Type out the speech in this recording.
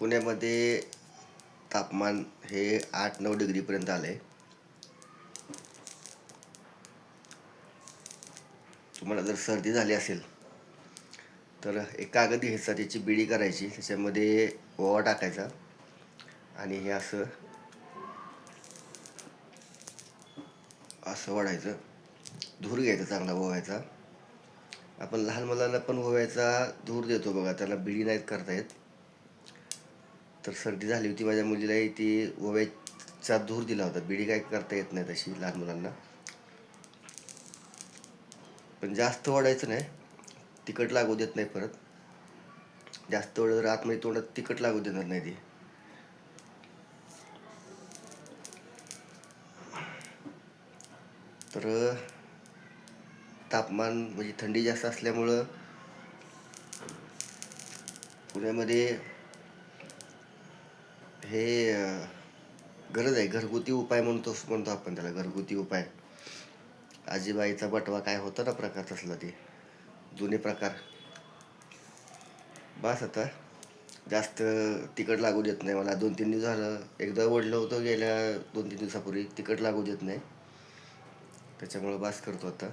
पुण्यामध्ये तापमान हे आठ नऊ डिग्रीपर्यंत आलं आहे तुम्हाला जर सर्दी झाली असेल तर एक कागद घ्यायचा त्याची बिडी करायची त्याच्यामध्ये ओवा टाकायचा आणि हे असं असं वाढायचं. धूर घ्यायचा चांगला ओव्याचा आपण लहान मुलांना पण ओव्याचा धूर देतो बघा त्याला बिडी नाहीत करता येत. तर सर्दी झाली होती. माझ्या मुलीलाही ती ओव्याचा धूर दिला होता. बिडी काय करता येत नाही तशी लहान मुलांना. पण जास्त ओढायचं नाही. तिखट लागू देत नाही परत. जास्त वेळ तर आतमध्ये तोंडात तिखट लागू देणार नाही ती. तर तापमान म्हणजे थंडी जास्त असल्यामुळं पुण्यामध्ये हे गरज आहे. घरगुती उपाय म्हणतो म्हणतो आपण त्याला घरगुती उपाय. आजीबाईचा बटवा काय होता ना प्रकार तसला ते. जुने प्रकार. बस आता. जास्त तिकट लागू देत नाही मला. दोन तीन दिवस झालं. एकदा ओढलं होतं गेल्या दोन तीन दिवसापूर्वी. तिकट लागू देत नाही. त्याच्यामुळं बास करतो आता.